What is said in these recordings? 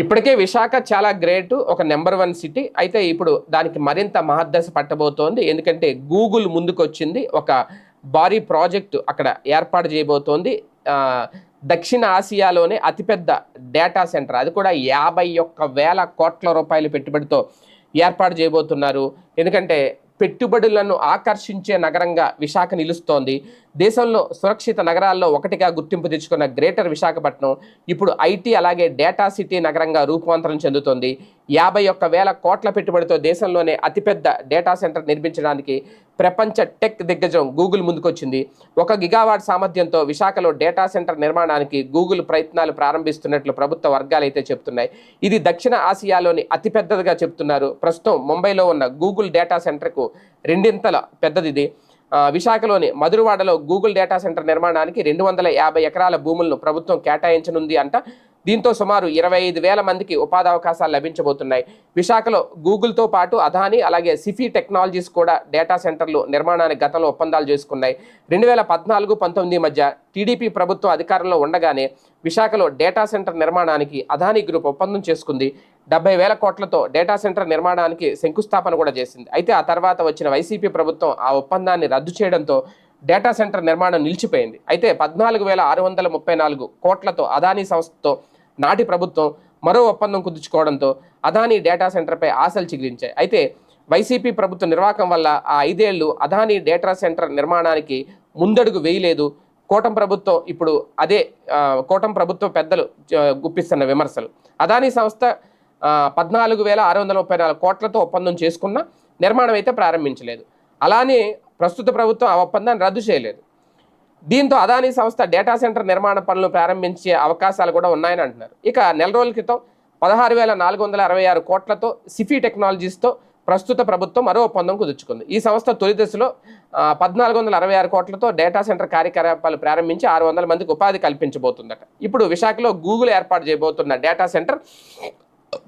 ఇప్పటికే విశాఖ చాలా గ్రేట్ ఒక నెంబర్ వన్ సిటీ. అయితే ఇప్పుడు దానికి మరింత మహద్దశ పట్టబోతోంది. ఎందుకంటే గూగుల్ ముందుకొచ్చింది ఒక భారీ ప్రాజెక్టు అక్కడ ఏర్పాటు చేయబోతోంది. దక్షిణ ఆసియాలోనే అతిపెద్ద డేటా సెంటర్. అది కూడా యాభై ఒక్క వేల కోట్ల రూపాయల పెట్టుబడితో ఏర్పాటు చేయబోతున్నారు. ఎందుకంటే పెట్టుబడులను ఆకర్షించే నగరంగా విశాఖ నిలుస్తోంది. దేశంలో సురక్షిత నగరాల్లో ఒకటిగా గుర్తింపు తెచ్చుకున్న గ్రేటర్ విశాఖపట్నం ఇప్పుడు ఐటీ అలాగే డేటా సిటీ నగరంగా రూపాంతరం చెందుతోంది. యాభై ఒక్క వేల కోట్ల పెట్టుబడితో దేశంలోనే అతిపెద్ద డేటా సెంటర్ నిర్మించడానికి ప్రపంచ టెక్ దిగ్గజం గూగుల్ ముందుకొచ్చింది. ఒక గిగావాట్ సామర్థ్యంతో విశాఖలో డేటా సెంటర్ నిర్మాణానికి గూగుల్ ప్రయత్నాలు ప్రారంభిస్తున్నట్లు ప్రభుత్వ వర్గాలు అయితే చెప్తున్నాయి ఇది దక్షిణ ఆసియాలోని అతిపెద్దదిగా చెప్తున్నారు ప్రస్తుతం ముంబైలో ఉన్న గూగుల్ డేటా సెంటర్కు రెండింతల పెద్దది ఇది విశాఖలోని మధురవాడలో గూగుల్ డేటా సెంటర్ నిర్మాణానికి రెండు వందల యాభై ఎకరాల భూములను ప్రభుత్వం కేటాయించనుంది అంట. దీంతో సుమారు ఇరవై ఐదు వేల మందికి ఉపాధి అవకాశాలు లభించబోతున్నాయి. విశాఖలో గూగుల్తో పాటు అదాని అలాగే సిఫీ టెక్నాలజీస్ కూడా డేటా సెంటర్లు నిర్మాణానికి గతంలో ఒప్పందాలు చేసుకున్నాయి. రెండు వేల పద్నాలుగు పంతొమ్మిది మధ్య టీడీపీ ప్రభుత్వం అధికారంలో ఉండగానే విశాఖలో డేటా సెంటర్ నిర్మాణానికి అదాని గ్రూప్ ఒప్పందం చేసుకుంది. డెబ్బై వేల కోట్లతో డేటా సెంటర్ నిర్మాణానికి శంకుస్థాపన కూడా చేసింది. అయితే ఆ తర్వాత వచ్చిన వైసీపీ ప్రభుత్వం ఆ ఒప్పందాన్ని రద్దు చేయడంతో డేటా సెంటర్ నిర్మాణం నిలిచిపోయింది. అయితే పద్నాలుగు వేల ఆరు వందల ముప్పై నాలుగు కోట్లతో అదానీ సంస్థతో నాటి ప్రభుత్వం మరో ఒప్పందం కుదుర్చుకోవడంతో అదానీ డేటా సెంటర్పై ఆశలు చిగిరించాయి అయితే వైసీపీ ప్రభుత్వ నిర్వాహకం వల్ల ఆ ఐదేళ్ళు అదానీ డేటా సెంటర్ నిర్మాణానికి ముందడుగు వేయలేదు. కోటం ప్రభుత్వం ఇప్పుడు అదే కోటం ప్రభుత్వ పెద్దలు గుప్పిస్తున్న విమర్శలు. అదానీ సంస్థ పద్నాలుగు వేల ఆరు వందల ముప్పై నాలుగు కోట్లతో ఒప్పందం చేసుకున్న నిర్మాణం అయితే ప్రారంభించలేదు. అలానే ప్రస్తుత ప్రభుత్వం ఆ ఒప్పందాన్ని రద్దు చేయలేదు. దీంతో అదానీ సంస్థ డేటా సెంటర్ నిర్మాణ పనులు ప్రారంభించే అవకాశాలు కూడా ఉన్నాయని అంటున్నారు. ఇక నెల రోజుల క్రితం పదహారు వేల నాలుగు వందల అరవై ఆరు కోట్లతో సిఫీ టెక్నాలజీస్తో ప్రస్తుత ప్రభుత్వం మరో ఒప్పందం కుదుర్చుకుంది. ఈ సంస్థ తొలి దశలో పద్నాలుగు వందల అరవై ఆరు కోట్లతో డేటా సెంటర్ కార్యకలాపాలు ప్రారంభించి ఆరు వందల మందికి ఉపాధి కల్పించబోతుందట. ఇప్పుడు విశాఖలో గూగుల్ ఏర్పాటు చేయబోతున్న డేటా సెంటర్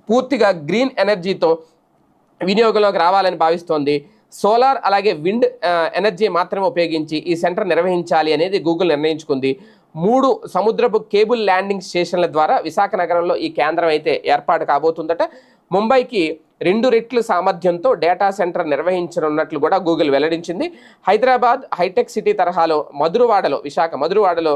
పూర్తిగా గ్రీన్ ఎనర్జీతో వినియోగంలోకి రావాలని భావిస్తోంది. సోలార్ అలాగే విండ్ ఎనర్జీ మాత్రమే ఉపయోగించి ఈ సెంటర్ నిర్వహించాలి అనేది గూగుల్ నిర్ణయించుకుంది. మూడు సముద్రపు కేబుల్ ల్యాండింగ్ స్టేషన్ల ద్వారా విశాఖ నగరంలో ఈ కేంద్రం అయితే ఏర్పాటు కాబోతుందట. ముంబైకి రెండు రెట్లు సామర్థ్యంతో డేటా సెంటర్ నిర్వహించనున్నట్లు కూడా గూగుల్ వెల్లడించింది. హైదరాబాద్ హైటెక్ సిటీ తరహాలో మధురవాడలో విశాఖ మధురవాడలో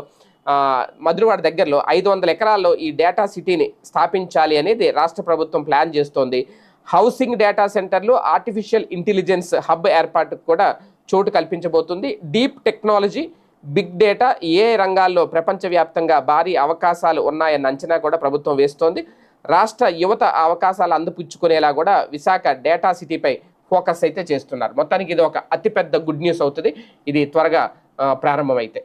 మధురవాడ దగ్గరలో ఐదు వందల ఎకరాల్లో ఈ డేటా సిటీని స్థాపించాలి అనేది రాష్ట్ర ప్రభుత్వం ప్లాన్ చేస్తోంది. హౌసింగ్ డేటా సెంటర్లు ఆర్టిఫిషియల్ ఇంటెలిజెన్స్ హబ్ ఏర్పాటుకు కూడా చోటు కల్పించబోతుంది. డీప్ టెక్నాలజీ బిగ్ డేటా ఏ రంగాల్లో ప్రపంచవ్యాప్తంగా భారీ అవకాశాలు ఉన్నాయన్న అంచనా కూడా ప్రభుత్వం వేస్తోంది. రాష్ట్ర యువత అవకాశాలు అందిపుచ్చుకునేలా కూడా విశాఖ డేటా సిటీపై ఫోకస్ అయితే చేస్తున్నారు. మొత్తానికి ఇది ఒక అతిపెద్ద గుడ్ న్యూస్ అవుతుంది. ఇది త్వరగా ప్రారంభమైతే.